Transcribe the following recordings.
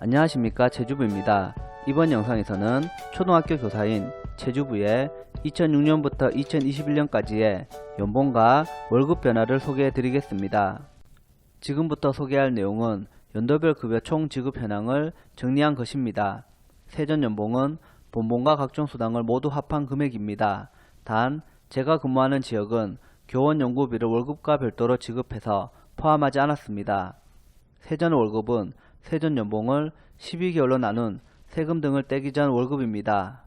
안녕하십니까 제주부입니다. 이번 영상에서는 초등학교 교사인 제주부의 2006년부터 2021년까지의 연봉과 월급 변화를 소개해 드리겠습니다. 지금부터 소개할 내용은 연도별 급여 총 지급 현황을 정리한 것입니다. 세전 연봉은 본봉과 각종 수당을 모두 합한 금액입니다. 단 제가 근무하는 지역은 교원 연구비를 월급과 별도로 지급해서 포함하지 않았습니다. 세전 월급은 세전 연봉을 12개월로 나눈 세금 등을 떼기 전 월급입니다.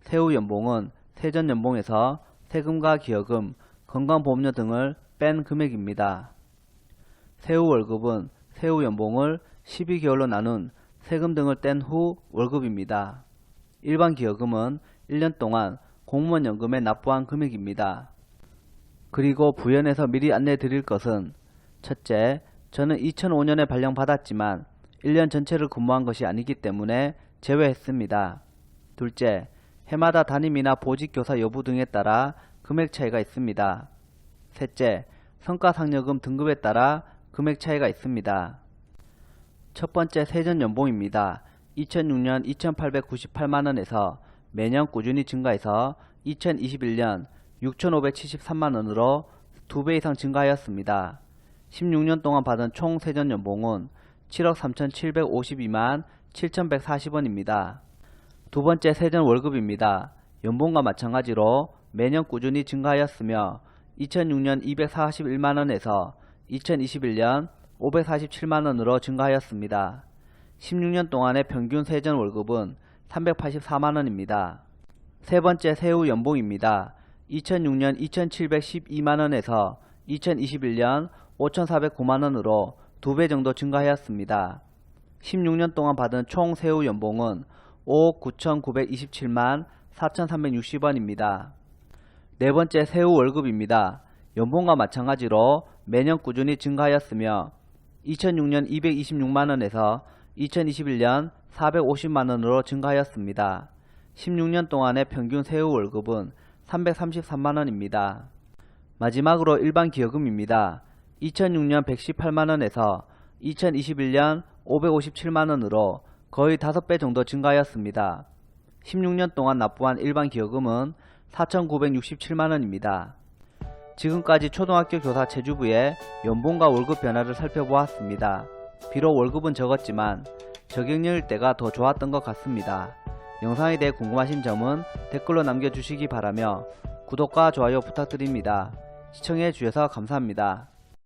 세후 연봉은 세전 연봉에서 세금과 기여금, 건강보험료 등을 뺀 금액입니다. 세후 월급은 세후 연봉을 12개월로 나눈 세금 등을 뗀 후 월급입니다. 일반 기여금은 1년 동안 공무원 연금에 납부한 금액입니다. 그리고 부연해서 미리 안내 드릴 것은 첫째, 저는 2005년에 발령받았지만 1년 전체를 근무한 것이 아니기 때문에 제외했습니다. 둘째, 해마다 담임이나 보직교사 여부 등에 따라 금액 차이가 있습니다. 셋째, 성과상여금 등급에 따라 금액 차이가 있습니다. 첫 번째 세전 연봉입니다. 2006년 2,898만원에서 매년 꾸준히 증가해서 2021년 6,573만원으로 2배 이상 증가하였습니다. 16년 동안 받은 총 세전 연봉은 7억 3,752만 7,140원입니다. 두 번째 세전 월급입니다. 연봉과 마찬가지로 매년 꾸준히 증가하였으며 2006년 241만원에서 2021년 547만원으로 증가하였습니다. 16년 동안의 평균 세전 월급은 384만원입니다. 세 번째 세후 연봉입니다. 2006년 2712만원에서 2021년 5409만원으로 2배 정도 증가하였습니다. 16년 동안 받은 총 세후 연봉은 5억 9,927만 4,360원입니다. 네 번째 세후 월급입니다. 연봉과 마찬가지로 매년 꾸준히 증가하였으며 2006년 226만원에서 2021년 450만원으로 증가하였습니다. 16년 동안의 평균 세후 월급은 333만원입니다. 마지막으로 일반 기여금입니다. 2006년 118만원에서 2021년 557만원으로 거의 5배 정도 증가하였습니다. 16년 동안 납부한 일반 기여금은 4,967만원입니다. 지금까지 초등학교 교사 제주부의 연봉과 월급 변화를 살펴보았습니다. 비록 월급은 적었지만 적용일 때가 더 좋았던 것 같습니다. 영상에 대해 궁금하신 점은 댓글로 남겨주시기 바라며 구독과 좋아요 부탁드립니다. 시청해 주셔서 감사합니다.